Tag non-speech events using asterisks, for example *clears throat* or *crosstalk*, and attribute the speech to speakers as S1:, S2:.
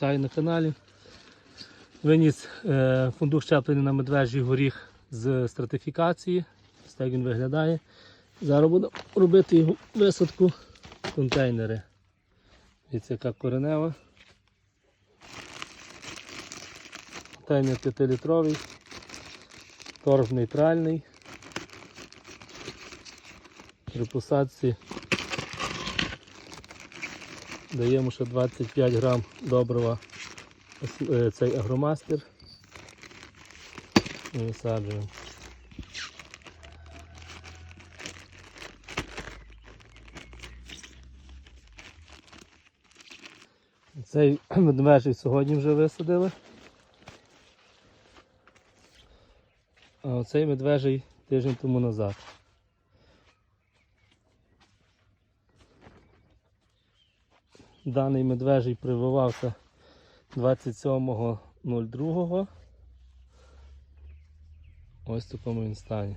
S1: Вітаю на каналі. Виніс е, фундук щеплений на медвежий горіх з стратифікації. Ось так він виглядає. Зараз буду робити його висадку контейнери. Дивіться, яка коренева. Контейнер 5-літровий, торф нейтральний. При посадці даємо ще 25 грам добрива е, цей агромастер і висаджуємо. Цей *clears throat* медвежий сьогодні вже висадили. А оцей медвежий тиждень тому назад. Даний медвежий прививався 27.02. Ось в такому він стані.